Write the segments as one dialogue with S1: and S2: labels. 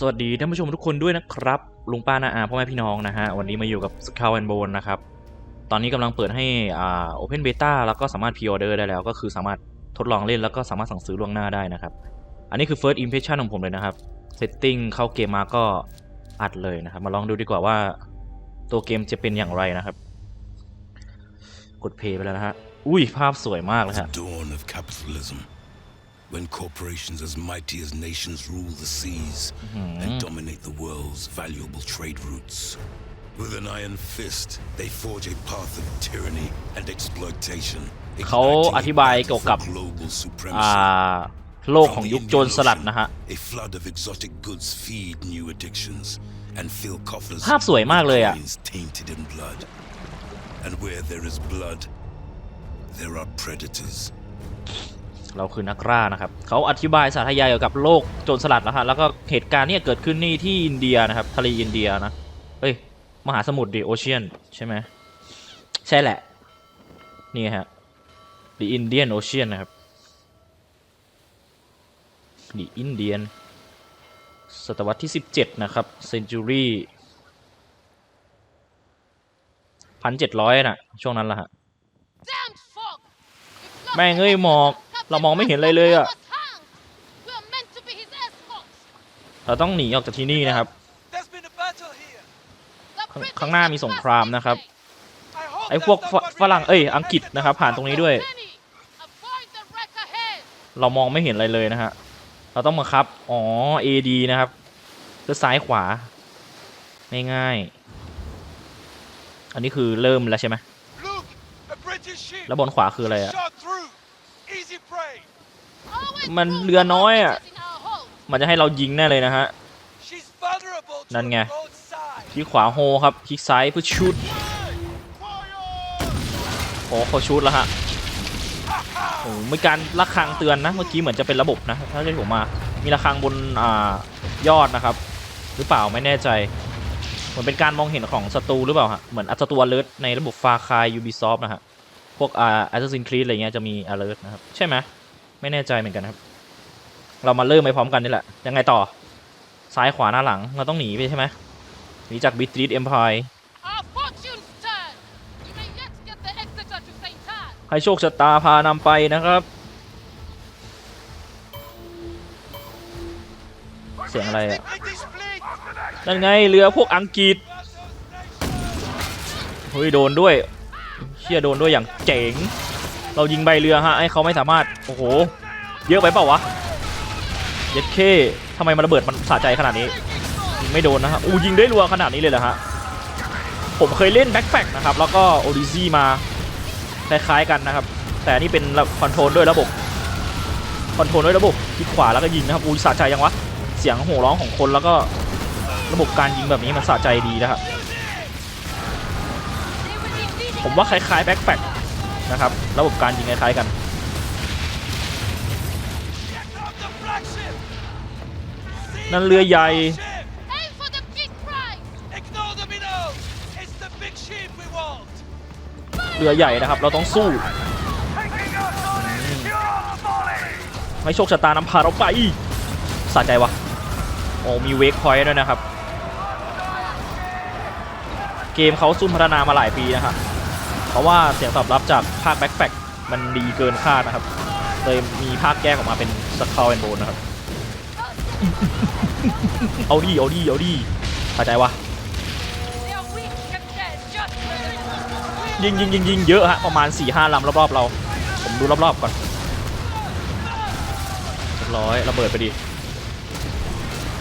S1: สวัสดีท่านผู้ชมทุกคนด้วยนะครับ ลุงป้านาอาพ่อแม่พี่น้องนะฮะ วันนี้มาอยู่กับส c าวแอนโบนนะครับ ตอนนี้กำลังเปิดให้อ่าโอเพนเบต้าแล้วก็สามารถพ r ออเดอร์ได้แล้ว ก็คือสามารถทดลองเล่นแล้วก็สามารถสั่งซื้อล่วงหน้าได้นะครับ อันนี้คือ first impression ของผมเลยนะครับ setting เข้าเกมมาก็อัดเลยนะครับ มาลองดูดีกว่าว่า ตัวเกมจะเป็นอย่างไรนะครับ กดเพย์ไปแล้วนะฮะ อุ้ยภาพสวยมากเลยฮะ
S2: when corporations as mighty as nations rule the seas and dominate the world's valuable trade routes. With an iron fist, they forge a path of tyranny and exploitation.
S1: เขา
S2: igniting
S1: อ
S2: a
S1: ธิบาย
S2: battle
S1: เกี่ยวกับ
S2: for global
S1: อ่า
S2: supremacy.
S1: โลกของยุคโจรสลัดนะฮะ
S2: A flood of exotic goods feed new addictions and fill coffers
S1: ภาพสวยมากเลยอะ
S2: with coins tainted in blood. And where there is blood, there are predators.
S1: เราคือนักล่านะครับเขาอธิบายสาธยายเกี่ยวกับโลกโจรสลัดนะฮะแล้วก็เหตุการณ์เนี่ยเกิดขึ้นนี่ที่อินเดียนะครับทะเลอินเดียนะเอ้ยมหาสมุทรดิโอเชียนใช่ไหมใช่แหละ นี่ฮะ The Indian Ocean นะครับ The Indian ศตวรรษที่ 17 นะครับ Century พันเจ็ดร้อยน่ะ ช่วงนั้นละฮะ
S3: Damned fog!
S1: แม่งเอ้ยหมอก เรามองไม่เห็นอะไรเลยอะเราต้องหนีออกจากที่นี่นะครับ ข้างหน้ามีสงครามนะครับไอ้พวกฝรั่งเอ้ยอังกฤษนะครับ ผ่านตรงนี้ด้วย เรามองไม่เห็นอะไรเลยนะฮะเราต้องบังคับอ๋อ AD นะครับเพื่อซ้ายขวาง่ายๆอันนี้คือเริ่มแล้วใช่ไหมแล้วบนขวาคืออะไรอะ มัน
S3: prove
S1: เรือน้อยอะ
S3: the in our hold.
S1: มันจะให้เรายิงแน่เลยนะฮะ
S4: She's vulnerable to
S1: นั่นไง
S4: the road side.
S1: คลิกขวาโฮครับคลิกซ้ายเพื่อชูดโอ้เขาชูดแล้วฮะโอ้มีการระฆังเตือนนะ เมื่อกี้เหมือนจะเป็นระบบนะถ้าที่ผมมา มีระฆังบนอ่ายอดนะครับ หรือเปล่าไม่แน่ใจ เหมือนเป็นการมองเห็นของศัตรูหรือเปล่าฮะ เหมือนอัตตัว alert ในระบบฟาคาย Ubisoft นะฮะ พวกอ่า Assassin's Creed อะไรเงี้ยจะมี alert นะครับ ใช่ไหมไม่แน่ใจเหมือนกันครับ เรามาเริ่มไปพร้อมกันนี่แหละ ยังไงต่อ ซ้ายขวาหน้าหลัง เราต้องหนีไปใช่ไหมหนีจาก b i t r e e t Empire
S3: Our fortunes turn. You may yet get the Exeter to St. Anne.
S1: ให้โชคชะตาพานำไปนะครับ เสียงอะไรอะ
S4: Take this fleet.
S1: นั่นไงเรือพวกอังกฤษเฮ้ยโดนด้วย เชี่ยโดนด้วยอย่างเจ๋ง เรายิงใบเรือฮะให้เขาไม่สามารถ โอ้โห เยอะไปเปล่าวะ เย็ดเคทำไมมันระเบิดมันสะใจขนาดนี้ยิงไม่โดนนะฮะอู้ยิงได้รัวขนาดนี้เลยเหรอฮะ ผมเคยเล่นแบ็คแฟกนะครับ แล้วก็โอดิซี่มาคล้ายๆกันนะครับ แต่นนี่เป็นคอนโทรลด้วยระบบ คอนโทรลด้วยระบบคลิกขวาแล้วก็ยิงนะครับอู้สะใจยังวะ เสียงโห่ร้องของคนแล้วก็ระบบการยิงแบบนี้มันสะใจดีนะครับ ผมว่าคล้ายๆแบ็คแฟกนะครับ ระบบการยิงคล้ายๆกันนั่นเรือใหญ่เรือใหญ่นะครับ เราต้องสู้ ไม่โชคชะตานำพาเราไปสะใจวะโอ้มีเวกพอยต์ด้วยนะครับ เกมเขาซุ่มพัฒนามาหลายปีนะครับ ราะว่าเสียงตอบรับจากภาคแบ็คแฟกมันดีเกินคาดนะครับ เลยมีภาคแก้ออกมาเป็นสคาแอนโบนนะครับ เอาดีเอาดีเอาดีสะใจวะยิงยิงยิงยิงเยอะฮะประมาณ4ี่ห้าลำรอบๆเรา ผมดูรอบๆก่อนเรียบร้อยระเบิดไปดิ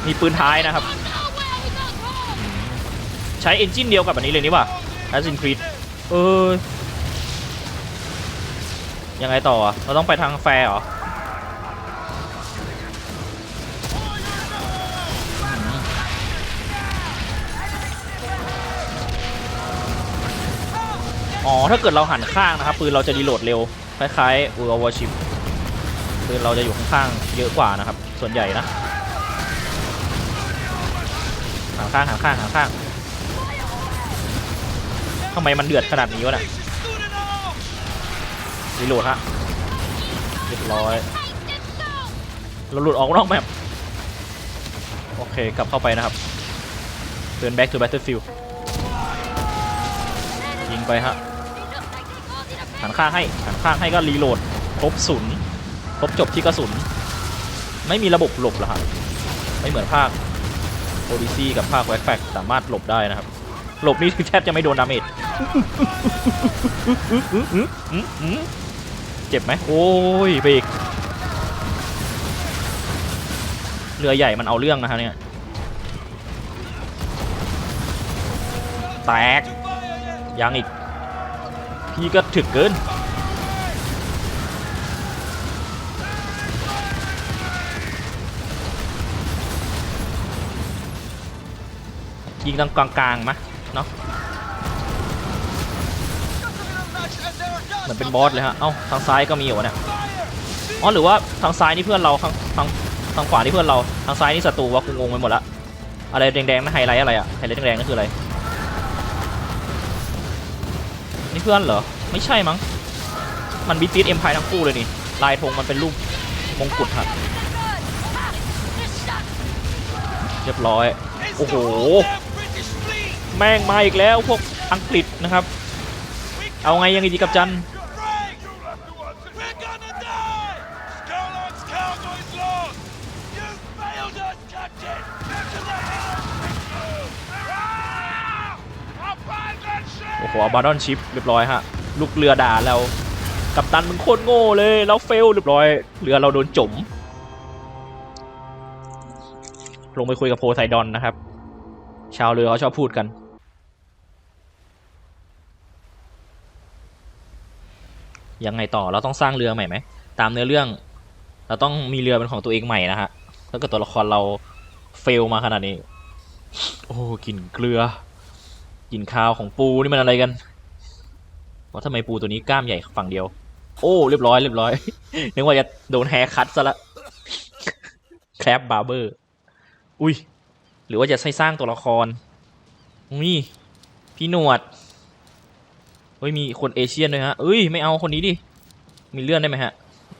S1: มีปืนท้ายนะครับ ใช้เอนจินเดียวกับอันนี้เลยนี่ป่ะ Assassin's Creed เออ ยังไงต่ออะเราต้องไปทางแฟร์เหรออ๋อ ถ้าเกิดเราหันข้างนะครับ ปืนเราจะรีโหลดเร็ว คล้ายๆ World War Ship ปืนเราจะอยู่ข้างๆเยอะกว่านะครับ ส่วนใหญ่นะ หันข้างหันข้างหันข้างทำไมมันเดือดขนาดนี้วะเนี่ย รีโหลดฮะเรียบร้อย เราหลุดออกนอกแมปโอเค กลับเข้าไปนะครับ turn back to battlefield ยิงไปฮะหันข้างให้หันข้างให้ก็รีโหลดครบศูนย์ครบจบที่กระสุน ไม่มีระบบหลบหรอฮะไม่เหมือนภาคโอดิซีกับภาคแว็กแฟกสามารถหลบได้นะครับ หลบนี่แทบจะไม่โดนดาเมจ เจ็บไหมโอ้ยไปอีกเรือใหญ่มันเอาเรื่องนะฮะเนี่ยแตกยังอีก พี่ก็ถึกเกินยิงตรงกลางๆมะเนาะ เหมือนเป็นบอสเลยฮะ เอ้าทางซ้ายก็มีเหรอวะเนี่ยอ๋อหรือว่าทางซ้ายนี่เพื่อนเราทางทางทางขวานี่เพื่อนเราทางซ้ายนี่ศัตรูวะกูงงไปหมดละอะไรแดงๆนั่นไฮไลท์อะไรอะไฮไลท์แดงๆนั่นคืออะไรนี่เพื่อนเหรอไม่ใช่มั้งมันบิติสเอ็มพายทั้งคู่เลยนี่ลายธงมันเป็นรูปมงกุฎฮะเรียบร้อย
S4: It's
S1: Oh.
S4: the whole damn British fleet!
S1: แม่งมาอีกแล้วพวกอังกฤษนะครับ เอาไงยังไงดีกับจัน
S4: ship!
S1: โอ้บาร์ดอนชิปเรียบร้อยฮะ ลูกเรือด่าเรากับตันมึงโคตรโง่เลยแล้วเฟลเรียบร้อย เรือเราโดนจม ลงไปคุยกับโพไซดอนนะครับ ชาวเรือเขาชอบพูดกันยังไงต่อเราต้องสร้างเรือใหม่ไหมตามเนื้อเรื่อง เราต้องมีเรือเป็นของตัวเองใหม่นะฮะถ้าเกิดตัวละครเราเฟลมาขนาดนี้ โอ้กลินเกลือ กินข้าวของปูนี่มันอะไรกันว่าทำไมปูตัวนี้กล้ามใหญ่ฝั่งเดียว โอ้ เรียบร้อยเรียบร้อย นึกว่าจะโดนแฮคัตซะละแครบบาร์เบอร์ อุ้ย หรือว่าจะใช้สร้างตัวละครนี่พี่หนวด เฮ้ย มีคนเอเชียนด้วยฮะเอ้ย ไม่เอาคนนี้ดิ มีเลื่อนได้ไหมฮะ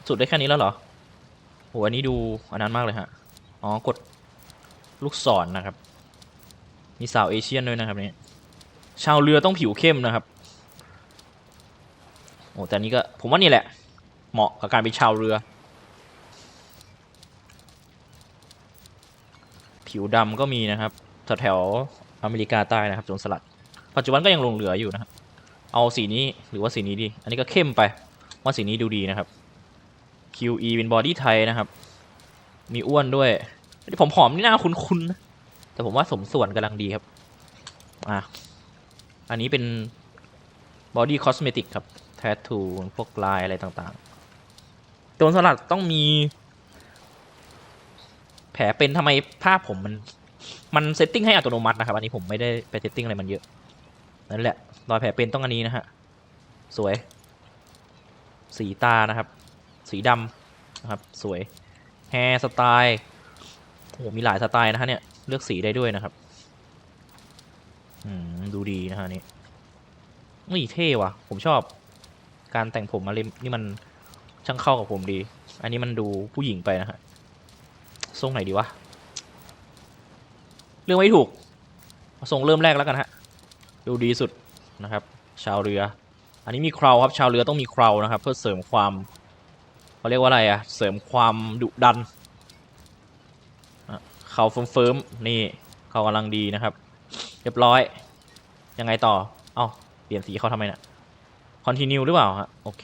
S1: สุดได้แค่นี้แล้วเหรอโหอันนี้ดูอันนั้นมากเลยฮะ อ๋อ กดลูกศรนนะครับ มีสาวเอเชียนด้วยนะครับเนี่ย ชาวเรือต้องผิวเข้มนะครับ โอ้แต่นี้ก็ผมว่านี่แหละ เหมาะกับการเป็นชาวเรือ ผิวดำก็มีนะครับแถวๆอเมริกาใต้นะครับโจนสลัด ปัจจุบันก็ยังลงเหลืออยู่นะครับ เอาสีนี้หรือว่าสีนี้ดี อันนี้ก็เข้มไป ว่าสีนี้ดูดีนะครับ QE เป็นบอดี้ไทยนะครับ มีอ้วนด้วยที่ผมผอมนี่น่าคุ้นๆนะแต่ผมว่าสมส่วนกำลังดีครับ อะ อันนี้เป็นบอดี้คอสเมติกครับแททูพวกลายอะไรต่างๆตัวสลัดต้องมี แผลเป็นทำไมภาพผมมัน มันเซตติ้งให้อัตโนมัตินะครับ อันนี้ผมไม่ได้ไปเซตติ้งอะไรมันเยอะ นั่นแหละ รอยแผลเป็นต้องอันนี้นะฮะ สวย สีตานะครับ สีดำนะครับ สวย แฮร์สไตล์โอ้โหมีหลายสไตล์นะฮะเนี่ย เลือกสีได้ด้วยนะครับ ดูดีนะฮะนี่นี่เท่ว่ะ ผมชอบ การแต่งผมอะไรนี่มันช่างเข้ากับผมดี อันนี้มันดูผู้หญิงไปนะฮะทรงไหนดีวะ เรื่องไม่ถูกทรงเริ่มแรกแล้วกันฮะ ดูดีสุดนะครับ ชาวเรือ อันนี้มีคราวครับ ชาวเรือต้องมีคราวนะครับ เพื่อเสริมความเขาเรียกว่าอะไรอะเสริมความดุดันเขาเฟิร์มๆนี่เขากำลังดีนะครับ เรียบร้อย ยังไงต่อ เอ้า เปลี่ยนสีเขาทำไมนะ่ะ continue หรือเปล่าฮะ โอเค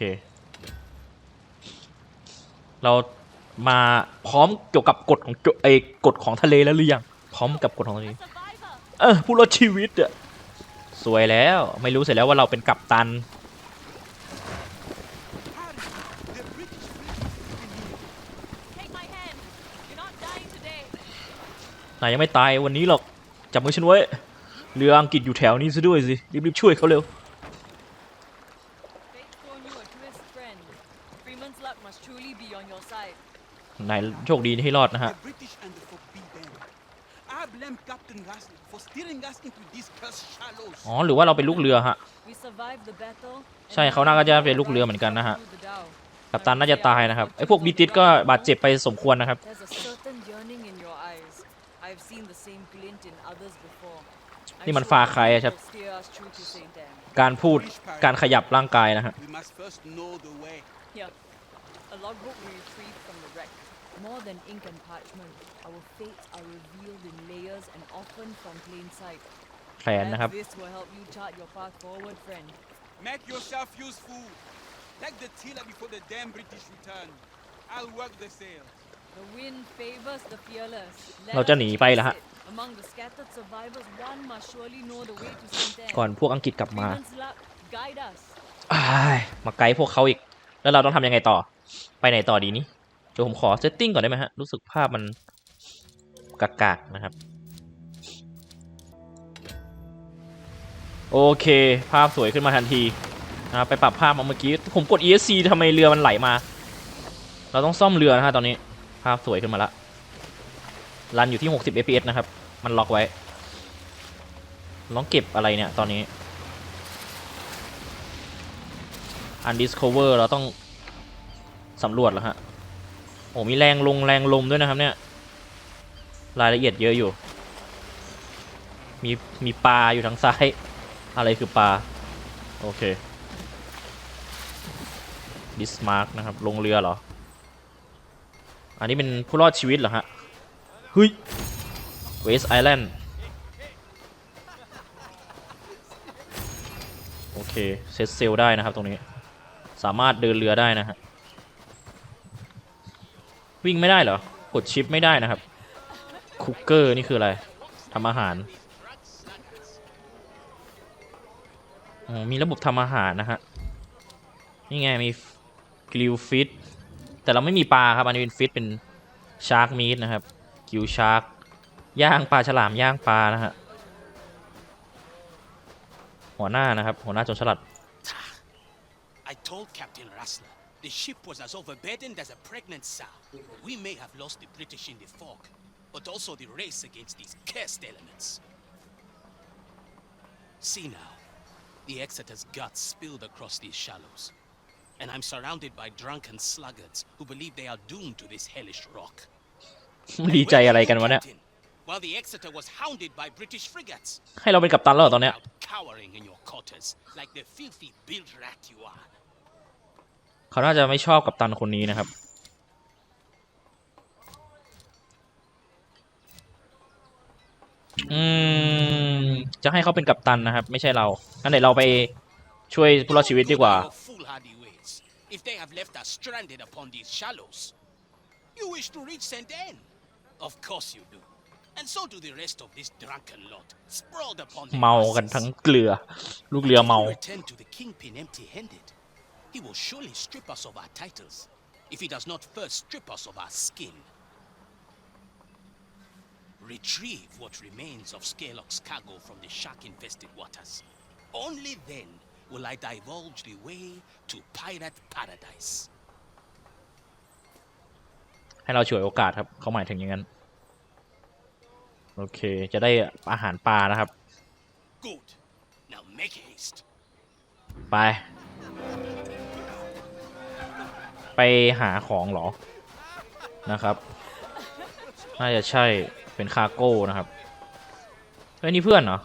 S1: เรามาพร้อมเกี่ยวกับกฎของไอ้กฎของทะเลแล้วหรือยัง พร้อมกับกฎของทะเล เออผู้รอดชีวิตอะสวยแล้ว ไม่รู้เสร็จแล้วว่าเราเป็นกัปตัน นายยังไม่ตายวันนี้หรอก จับมือฉันไว้ เรืออังกฤษอยู่แถวนี้ซะด้วยสิ รีบๆช่วยเขาเร็ว
S5: Fate's thrown you a twist, friend. Freeman's luck must truly be on your side.
S1: นายโชคดีที่รอดนะฮะ
S6: The British and the forbidden. I blame Captain Rasley for steering us into these cursed shallows.
S1: อ๋อ หรือว่าเราเป็นลูกเรือฮะ
S5: We survived the battle.
S1: ใช่เขาน่าจะเป็นลูกเรือเหมือนกันนะฮะ
S5: Through the Dow.
S1: กัปตันน่าจะตายนะครับ ไอ้พวกบีติสก็บาดเจ็บไปสมควรนะครับ
S5: There's a certain yearning in your eyes. I've seen the same glint in others before.
S1: นี่
S5: I'm
S1: มัน
S5: sure
S1: ฟาใครอะครับ
S5: will steer us true to Saint Anne.
S1: การพูดการขยับร่างกายนะฮะ
S6: We must first know the way.
S5: Here, a logbook we retrieved from the wreck. More than ink and parchment, our fates are revealed in layers and often from plain sight.
S1: แผนนะครับ
S5: Perhaps this will help you chart your path forward, friend.
S6: Make yourself useful. Like the tiller before the damn British return. I'll work the sails.
S5: The wind favors the fearless. Let
S1: เราจะ
S5: us
S1: หนีไปเหรอ
S5: chase
S1: ฮะ
S5: it. Among the scattered survivors, one must surely know the way to Saint Anne.
S1: ก่อนพวกอังกฤษกลับมา
S5: Freeman's luck, guide us.
S1: อ้ายมาไกด์พวกเขาอีก แล้วเราต้องทำยังไงต่อ ไปไหนต่อดีนี้เดี๋ยวผมขอเซตติ้งก่อนได้ไหมฮะ รู้สึกภาพมันกากๆนะครับ โอเค ภาพสวยขึ้นมาทันทีนะครับไปปรับภาพมาเมื่อกี้ ผมกด ESC ทำไมเรือมันไหลมา เราต้องซ่อมเรือนะฮะตอนนี้ ภาพสวยขึ้นมาละ รันอยู่ที่ 60 fps นะครับ มันล็อกไว้ลองเก็บอะไรเนี่ย ตอนนี้ Undiscover เราต้องสำรวจแล้วฮะ โอ้มีแรงลงแรงลมด้วยนะครับเนี่ย รายละเอียดเยอะอยู่ มีมีปลาอยู่ทางซ้าย อะไรคือปลา โอเคดิสมาร์กนะครับ ลงเรือเหรอ อันนี้เป็นผู้รอดชีวิตเหรอฮะ เฮ้ย เวสไอแลนด์โอเค เซตเซลได้นะครับตรงนี้ สามารถเดินเรือได้นะฮะ วิ่งไม่ได้เหรอ กดชิปไม่ได้นะครับ คุกเกอร์นี่คืออะไร ทำอาหาร มีระบบทำอาหารนะฮะ นี่ไงมีกริลฟิต แต่เราไม่มีปลาครับ อันนี้เป็นฟิตเป็นชาร์กมีดนะครับ กิวชาร์ก ย่างปลาฉลามย่างปลานะฮะหัวหน้านะครับ หัวหน้าโจรสลัด
S7: I told Captain Rassler the ship was as overburdened as a pregnant sow. We may have lost the British in the fog, but also the race against these cursed elements. See now, the Exeter's guts spilled across these shallows, and I'm surrounded by drunken sluggards who believe they are doomed to this hellish rock.
S1: ดีใจอะไรกันวะเนี่ย
S7: Captain, While the Exeter was hounded by British frigates,
S1: ให้เราเป็นกัปตันแล้วเหรอตอนเนี้ย
S7: out cowering in your quarters like the filthy bilge rat you are.
S1: เขาน่าจะไม่ชอบกัปตันคนนี้นะครับ อืม จะให้เขาเป็นกัปตันนะครับ ไม่ใช่เรา งั้นเดี๋ยวเราไปช่วยผู้รอดชีวิตดีกว่า
S7: Your foolhardy ways. If they have left us stranded upon these shallows, you wish to reach St. Anne? Of course you do. And so do the rest of this drunken lot, sprawled upon the
S1: เมากันทั้งเกลือ ลูกเรือเมา
S7: If we return to the kingpin empty-handed, he will surely strip us of our titles, if he does not first strip us of our skin. Retrieve what remains of Scaleock's cargo from the shark-infested waters. Only then will I divulge the way to pirate paradise.
S1: ให้เราฉวยโอกาสครับ เขาหมายถึงอย่างนั้น โอเค จะได้อาหารปลานะครับ
S7: Good. Now make haste.
S1: ไป ไปหาของเหรอ นะครับ น่าจะใช่ เป็นคาร์โก้นะครับ เฮ้ยนี่เพื่อนเหรอ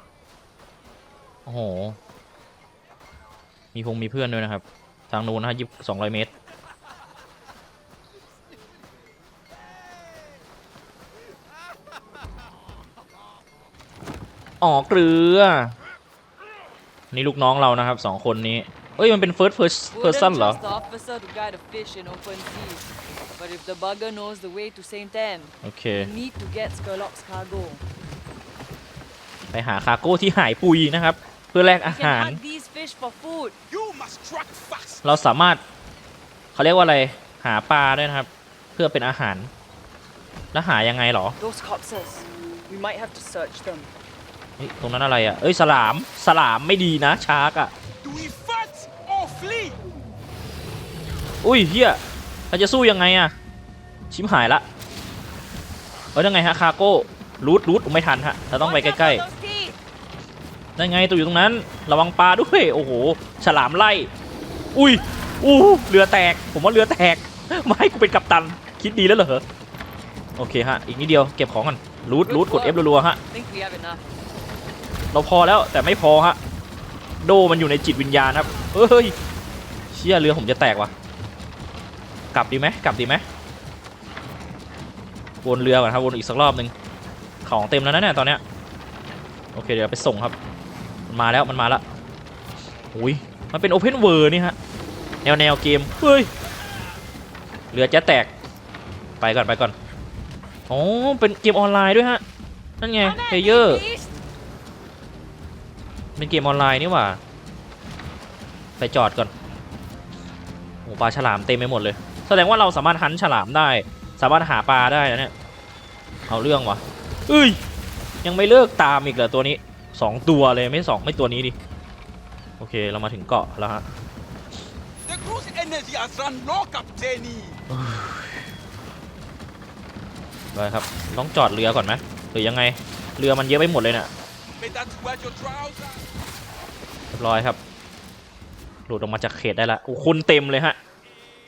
S1: โอ้โห มีพงมีเพื่อนด้วยนะครับ ทางนู้นนะฮะยิบสองร้อยเมตร ออกเรือนี่ลูกน้องเรานะครับสองคนนี้เอ้ยมันเป็น first first
S5: Wouldn't
S1: person เหรอ
S5: trust the officer to guide a fish in open seas. But if the bugger knows the way to Saint Anne,
S1: โอเค
S5: we need to get Skurlock's cargo.
S1: ไปหาคาร์โก้ที่หายปุยนะครับ เพื่อแลก
S5: We
S1: อา
S5: can
S1: หาร
S5: hunt these fish for food.
S6: You must track fast.
S1: เราสามารถเขาเรียกว่าอะไรหาปลาด้วยนะครับ เพื่อเป็นอาหาร แล้วหายังไงเหรอ เฮ้ยตรงนั้นอะไรอะเอ้ยสลามสลามไม่ดีนะชาร์กอะ
S6: Do we fight or flee?
S1: อุ้ยเฮียเราจะสู้ยังไงอะชิมหายละเอ้ยยังไงฮะคาร์โก้รูดรูดไม่ทันฮะเราต้องไป
S5: Watch out
S1: ใกล้
S5: for those teeth.
S1: ๆนั่นไงตัวอยู่ตรงนั้น ระวังปลาด้วยโอ้โหฉลามไล่อุ้ยอู้เรือแตก ผมว่าเรือแตกไม่ให้กูเป็นกัปตันคิดดีแล้วเหรอโอเคฮะอีกนิดเดียวเก็บของก่อนรูดรูดกด F รัวๆฮะ เราพอแล้วแต่ไม่พอฮะ โดมันอยู่ในจิตวิญญาณครับเฮ้ยเชี่ยเรือผมจะแตกว่ะกลับดีไหมกลับดีไหมวนเรือก่อนครับวนอีกสักรอบหนึ่งของเต็มแล้วนะเนี่ยตอนเนี้ยโอเคเดี๋ยวไปส่งครับ มันมาแล้วมันมาแล้วอุ้ยมันเป็นโอเพนเวอร์นี่ฮะแนวแนวเกมเฮ้ยเรือจะแตกไปก่อนไปก่อนอ๋อเป็นเกมออนไลน์ด้วยฮะนั่นไงเพลเยอร์
S5: East.
S1: เป็นเกมออนไลน์นี่หว่า ไปจอดก่อนโอ้ปลาฉลามเต็มไปหมดเลย แสดงว่าเราสามารถหันฉลามได้ สามารถหาปลาได้นะเนี่ย เอาเรื่องวะเอ้ย ยังไม่เลิกตามอีกเหรอตัวนี้สองตัวเลยไม่สองไม่ตัวนี้ดิ โอเคเรามาถึงเกาะแล้วฮะ
S6: The cruise energy has run low, Captaini.
S1: ไปครับ ต้องจอดเรือก่อนไหมหรือยังไง เรือมันเยอะไปหมดเลยเนี่ย
S6: Better to wear your trousers.
S1: เรียบร้อยครับ หลุดออกมาจากเขตได้ละโอ้คนเต็มเลยฮะ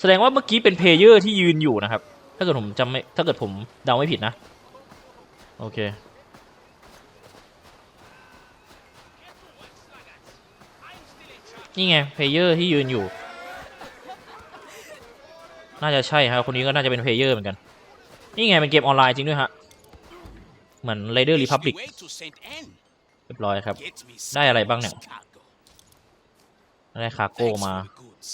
S1: แสดงว่าเมื่อกี้เป็นเพลเยอร์ที่ยืนอยู่นะครับ ถ้าเกิดผมจำไม่ ถ้าเกิดผมเดาไม่ผิดนะ โอเคนี่ไงเพลเยอร์ที่ยืนอยู่ น่าจะใช่ครับคนนี้ก็น่าจะเป็นเพลเยอร์เหมือนกัน นี่ไงเป็นเกมออนไลน์จริงด้วยฮะ เหมือน Raider
S7: It's the
S1: Republic
S7: way to Saint Anne.
S1: เรียบร้อยครับ
S7: Get me
S1: ได้อะไรบ้างเนี่ย
S7: Skylock's cargo.
S1: ได้คาโก้
S7: Thanks
S1: มา
S7: for the goods.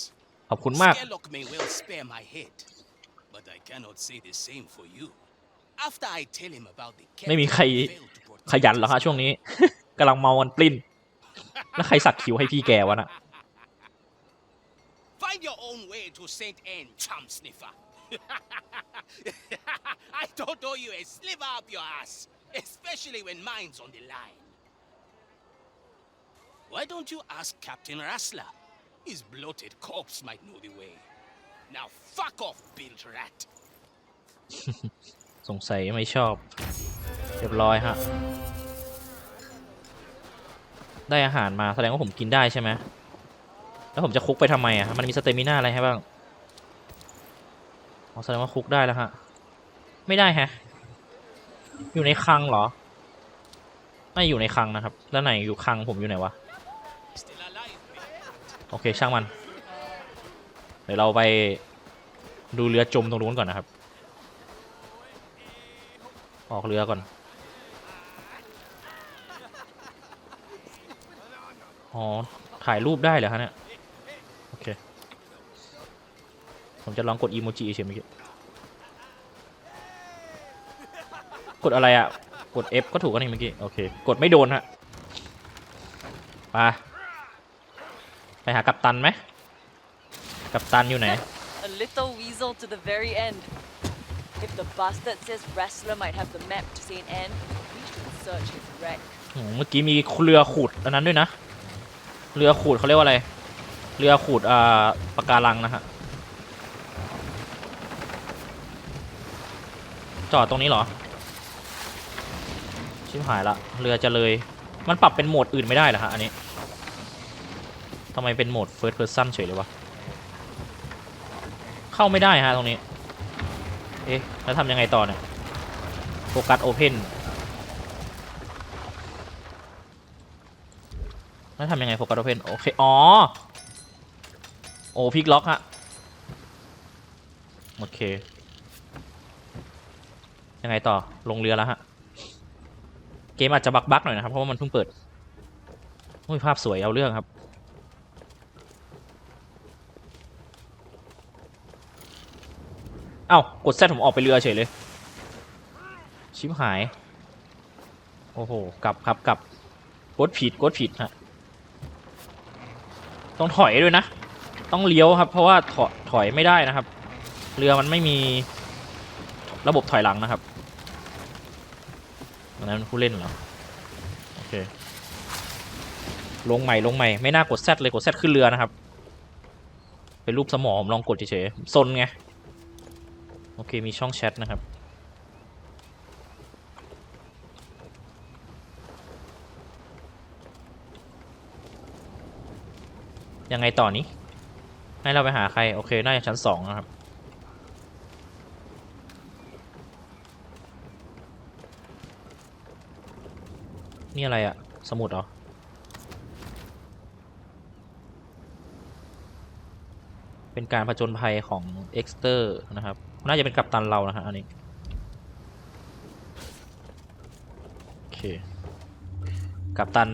S1: ขอบคุณมาก
S7: Skylock may well spare my head, but I cannot say the same for you. After I tell him about the
S1: ไม่มีใคร
S7: captain who failed to protect
S1: ขยันเหรอฮะ
S7: his
S1: ช่วงนี้กำลังเมากันปลิ้น แล้วใครสักคิวให้พี่แกวะน่ะ
S7: Find your own way to Saint Anne, chum sniffer. I don't owe you a sliver up your ass, especially when mine's on the line. Why don't you ask Captain Rassler? His bloated corpse might know the way. Now fuck off, build rat.
S1: สงสัยไม่ชอบ เรียบร้อยฮะ ได้อาหารมาแสดงว่าผมกินได้ใช่ไหม แล้วผมจะคุกไปทำไมอะ มันมีสเตมิน่าอะไรให้บ้างอ๋อแสดงว่าคุกได้แล้วฮะ ไม่ได้ฮะ อยู่ในคลังเหรอ ไม่อยู่ในคลังนะครับ แล้วไหนอยู่คลังผมอยู่ไหนวะ โอเคช่างมัน เดี๋ยวเราไปดูเรือจมตรงนู้นก่อนนะครับ ออกเรือก่อน อ๋อ ถ่ายรูปได้เหรอฮะเนี่ย โอเค ผมจะลองกดอีโมจิเฉยเมื่อกี้กดอะไรอะ กด F ก็ถูกกันนี่เมื่อกี้ โอเค กดไม่โดนฮะไป ไปหากัปตันไหมกัปตันอยู่ไหน
S5: A little weasel to the very end. If the bastard says Wrestler might have the map to St. Anne, we should search his wreck.
S1: โหเมื่อกี้มีเรือขูดอันนั้นด้วยนะ เรือขูดเขาเรียกว่าอะไร เรือขูดอ่าปะการังนะฮะ จอดตรงนี้เหรอ ชิบหายละ เรือจะเลย มันปรับเป็นโหมดอื่นไม่ได้เหรอฮะอันนี้ ทำไมเป็นโหมด first person เฉยเลยวะ เข้าไม่ได้ฮะตรงนี้ เอ๊ะ แล้วทำยังไงต่อเนี่ย โฟกัสโอเพนแล้วทำยังไงโฟกัสโอเพนโอเค อ๋อ โอ้พิกล็อกฮะ โอเค ยังไงต่อ ลงเรือแล้วฮะ เกมอาจจะบักบักหน่อยนะครับ เพราะว่ามันเพิ่งเปิดโอ้ยภาพสวยเอาเรื่องครับ เอ้ากดแซดผมออกไปเรือเฉยเลย ชิบหาย โอ้โห กลับครับกลับกดผิดกดผิดฮะ ต้องถอยด้วยนะ ต้องเลี้ยวครับ เพราะว่าถอถอยไม่ได้นะครับ เรือมันไม่มีระบบถอยหลังนะครับอันนั้นผู้เล่นเหรอ โอเค ลงใหม่ลงใหม่ ไม่น่ากดแซดเลยกดแซดขึ้นเรือนะครับ เป็นรูปสมองลองกดเฉยๆซนไง โอเค มีช่องแชทนะครับ ยังไงต่อนี้ ให้เราไปหาใคร โอเค น่าจะชั้นสองนะครับ นี่อะไรอะสมุดเหรอเป็นการผจญภัยของเอ็กซ์เตอร์นะครับ น่าจะเป็นกัปตันเรานะฮะอันนี้โอเคกัปตัน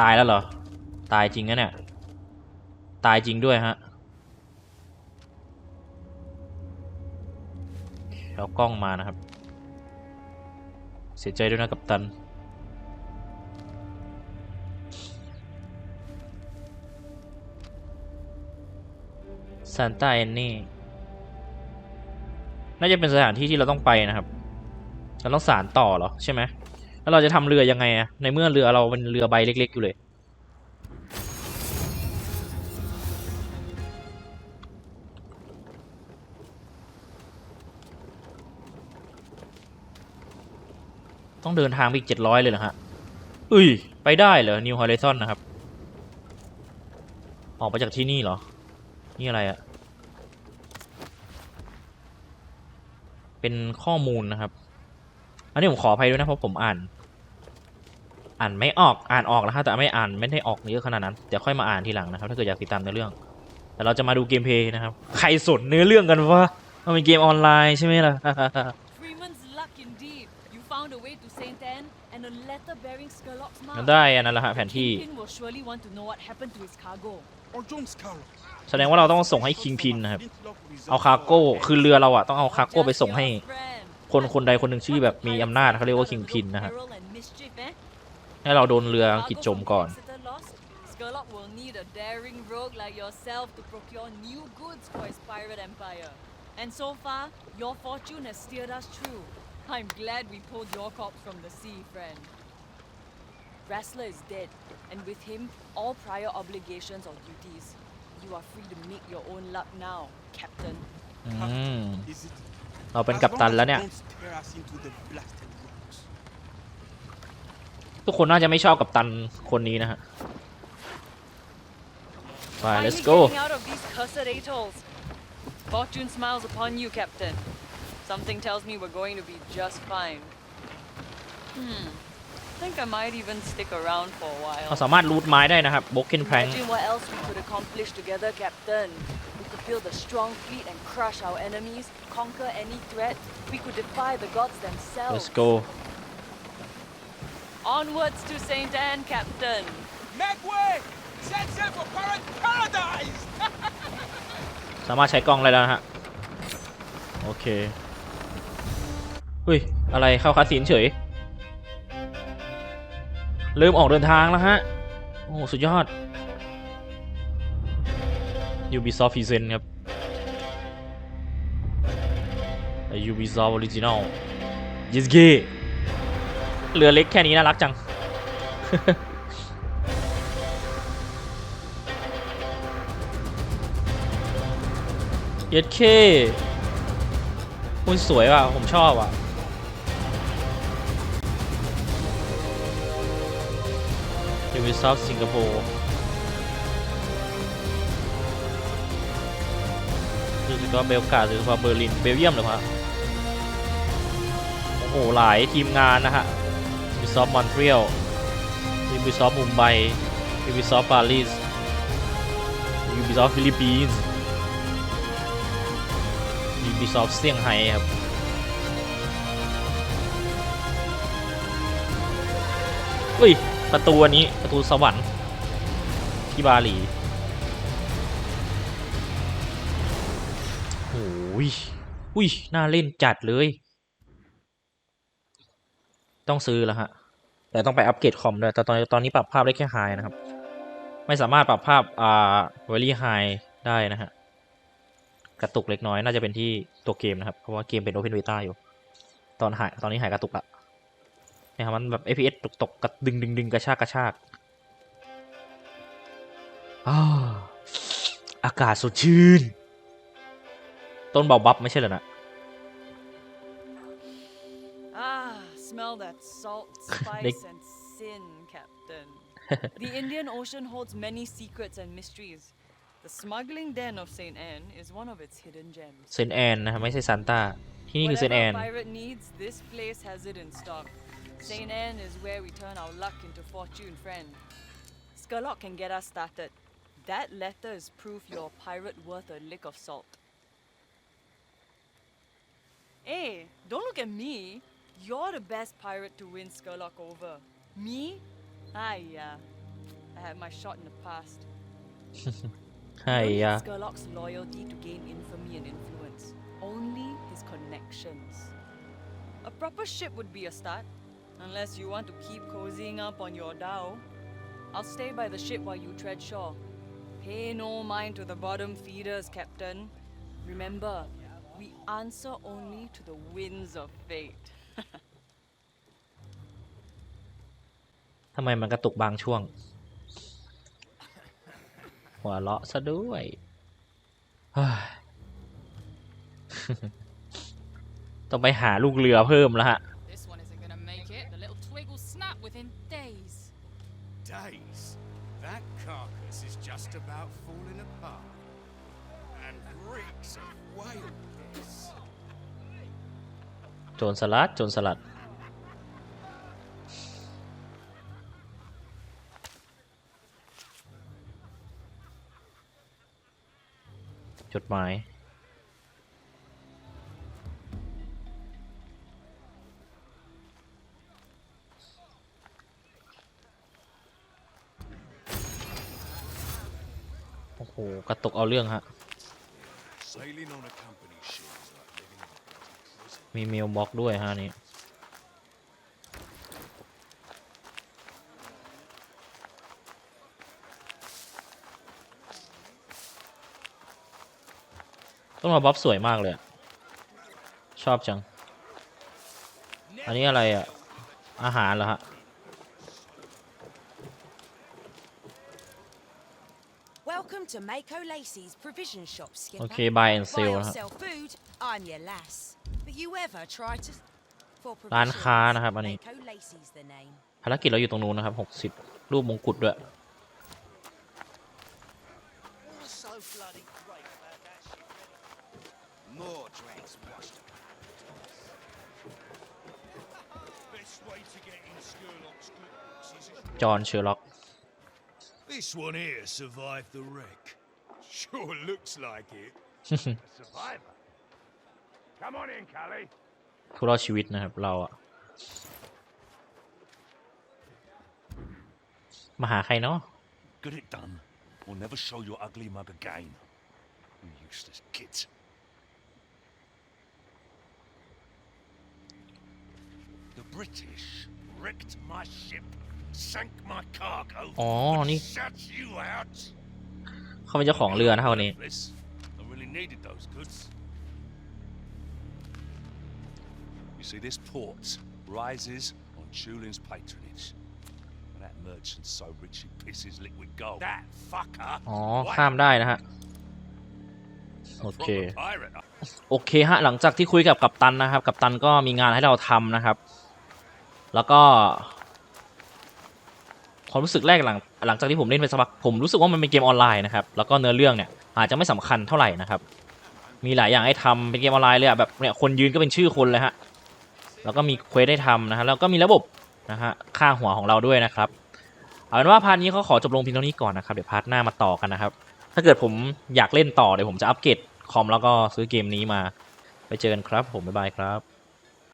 S1: ตายแล้วเหรอ ตายจริงนะเนี่ย ตายจริงด้วยฮะเอากล้องมานะครับ เสียใจด้วยนะกัปตันซานตาแอนนี่ น่าจะเป็นสถานที่ที่เราต้องไปนะครับเราต้องสารต่อเหรอใช่ไหมแล้วเราจะทำเรือยังไงอะในเมื่อเรือเราเป็นเรือใบเล็ก ๆ อยู่เลย ต้องเดินทางไปอีกเจ็ดร้อยเลยเหรอฮะอุ้ย ไปได้เหรอ New Horizon นะครับ ออกมาจากที่นี่เหรอ นี่อะไรอะ เป็นข้อมูลนะครับ อันนี้ผมขออภัยด้วยนะเพราะผมอ่าน อ่านไม่ออกอ่านออกแล้วฮะแต่ไม่อ่านไม่ได้ออกเยอะขนาดนั้นเดี๋ยวค่อยมาอ่านทีหลังนะครับ ถ้าเกิดอยากติดตามในอเรื่อง แต่เราจะมาดูเกมเพลย์นะครับ ใครสนเนื้อเรื่องกันวะมันเป็นเกมออนไลน์ใช่ไหมล่ะ
S5: Freeman's luck indeed. You found a way to Saint Anne and a letter bearing Skurlock's mark.
S1: ได้อันนั้นแหละฮะแผนที่
S5: Kingpin will surely want to know what happened to his cargo.
S6: Or John Scarlett.
S1: แสดงว่าเราต้องส่งให้คิงพินนะครับ เอาคาร์โก้ คือเรือเราอะต้องเอาคาร์โก้ไปส่งให้
S5: Just your friend.
S1: คนคนใดคนหนึ่งที่แบบมีอำนาจเขาเรียกว่าคิงพินนะฮะ
S5: Peril and mischief, eh?
S1: ให้เราโดนเรืออังกฤษ
S5: Cargo
S1: จม
S5: from
S1: ก่อน
S5: Exeter lost? Skurlock will need a daring rogue like yourself to procure new goods for his pirate empire. And so far, your fortune has steered us true. I'm glad we pulled your corpse from the sea, friend. Wrestler is dead, and with him, all prior obligations or duties. You are free to make your own luck now, Captain.
S1: อืม
S6: Is it?
S1: เราเป็นกัปตันแล้วเนี่ย
S6: As long as don't tear us into the blasted rocks.
S1: ทุกคนน่าจะไม่ชอบกัปตันคนนี้นะฮะไป let's
S5: Finally
S1: go
S5: getting out of these cursed atolls. Fortune smiles upon you, Captain. Something tells me we're going to be just fine. Hmm. Think I might even stick around for a
S1: เรา
S5: while.
S1: สามารถรูทไม้ได้นะครับ b บ o เ e n Plank
S5: Imagine what else we could accomplish together, Captain. We could build a strong fleet and crush our enemies, conquer any threat. We could defy the gods themselves.
S1: let's go
S5: Onwards to Saint Anne, Captain.
S6: Make way! Set sail for pirate paradise!
S1: สามารถใช้กล้องได้แล้วนะฮะ โอเคอุ้ย อะไรเข้าคาสินเฉย เริ่มออกเดินทางแล้วฮะ โอ้ สุดยอด Ubisoft Present ครับ Ubisoft Original ยิสกี้เรือเล็กแค่นี้น่ารักจัง เย็ดเคอุ้ยสวยว่ะ ผมชอบอะ Ubisoft สิงคโปร์รู้สึกว่าเบลกาหรือว่าเบอร์ลิน เบลเยียมหรือเปล่าโอ้โห หลายทีมงานนะฮะ Ubisoft Montreal Ubisoft มุมไบ Ubisoft Paris Ubisoft Philippines Ubisoft เซี่ยงไฮ้ครับ ประตูอันนี้ประตูสวรรค์ที่บาหลีโอ้ยอุ้ยน่าเล่นจัดเลย ต้องซื้อแล้วฮะ แต่ต้องไปอัปเกรดคอมด้วยแต่ตอนตอนนี้ปรับภาพได้แค่ไฮนะครับ ไม่สามารถปรับภาพอ่า very high ได้นะฮะ กระตุกเล็กน้อยน่าจะเป็นที่ตัวเกมนะครับ เพราะว่าเกมเป็น Open Beta อยู่ ตอนหายตอนนี้หายกระตุกละ เนี่ยครับมันแบบ FPS ตกตกกระดึงดึงดึงกระชากกระชากอ้าวอากาศสดชื่น ต้นเบาบับไม่ใช่เหรอนะ
S5: Ah, smell that salt,
S1: Like-
S5: spice, and sin, Captain. the Indian Ocean holds many secrets and mysteries. The smuggling den of St. Anne is one of its hidden gems.
S1: เซนแอนนะครับไม่ใช่ซานต้าที่นี่คือเซนแอน
S5: Whatever a pirate needs, this place has it in stock. St. Anne is where we turn our luck into fortune, friend. Skurlock can get us started. That letter is proof your pirate worth a lick of salt. Hey, don't look at me. You're the best pirate to win Skurlock over. Me? Ah, yeah. I had my shot in the past.
S1: ah,
S5: yeah. Skurlock's loyalty to gain infamy and influence. Only his connections. A proper ship would be a start. Unless you want to keep cozying up on your dhow. I'll stay by the ship while you tread shore. Pay no mind to the bottom feeders, Captain. Remember, we answer only to the winds of fate.
S1: ทำไมมันกระตุกบางช่วง หัวเราะซะด้วยเฮ้ยต้องไปหาลูกเรือเพิ่มแล้วฮะ
S8: just about falling apart. And reeks of wildness.
S1: โจรสลัด โจรสลัด จดหมาย กระตุกเอาเรื่องฮะ มีเมลบล็อกด้วยฮะนนี้ต้นมาบ๊อบสวยมากเลย ชอบจัง อันนี้อะไรอะ อาหารเหรอฮะ
S9: to Mako Lacey's provision shop, Skipper.
S1: โอเค buy and
S9: Buy
S1: sell
S9: or
S1: นะฮะ
S9: sell food, I'm your lass. But you ever try to... For
S1: ร้านค้า
S9: provisions,
S1: นะครับอันนี้
S9: Mako Lacey's the name.
S1: ภารกิจเราอยู่ตรงนู้นนะครับ 60 รูปมงกุฎด้วย
S7: What's so bloody great about that ship? More drags washed
S8: Best way to get in Skurlock's good books is if
S1: จอห์นเชอร์ล็อก
S8: This one here survived the wreck. Sure looks like it.
S4: Survivor. Come on in, Callie.
S1: ผู้รอดชีวิตนะครับ เราอะมาหาใครเนาะ
S4: Get it done, or never show your ugly mug again. You useless git. The British wrecked my ship, sank my cargo,
S1: อ๋อ นี่
S4: shut you out.
S1: เขาเป็นเจ้าของเรือนะครับวันนี้
S4: Worthless. I really needed those goods. You see, this port rises on Julian's patronage. And that merchant's so rich he pisses liquid gold. That fucker.
S1: อ๋อ
S4: What?
S1: ข้ามได้นะฮะ
S4: A
S1: โอเค
S4: proper pirate.
S1: โอเคฮะ หลังจากที่คุยกับกัปตันนะครับ กัปตันก็มีงานให้เราทำนะครับ แล้วก็ ความรู้สึกแรกหลังหลังจากที่ผมเล่นไปสักพักผมรู้สึกว่ามันเป็นเกมออนไลน์นะครับแล้วก็เนื้อเรื่องเนี่ยอาจจะไม่สำคัญเท่าไหร่นะครับมีหลายอย่างให้ทำเป็นเกมออนไลน์เลยอะแบบเนี่ยคนยืนก็เป็นชื่อคนเลยฮะแล้วก็มีเควสให้ทำนะฮะแล้วก็มีระบบนะฮะค่าหัวของเราด้วยนะครับเอาเป็นว่าพาร์ทนี้เขาขอจบลงเพียงเท่านี้ก่อนนะครับเดี๋ยวพาร์ทหน้ามาต่อกันนะครับถ้าเกิดผมอยากเล่นต่อเดี๋ยวผมจะอัปเกรดคอมแล้วก็ซื้อเกมนี้มา ไปเจอกันครับผมบ๊ายบายครับ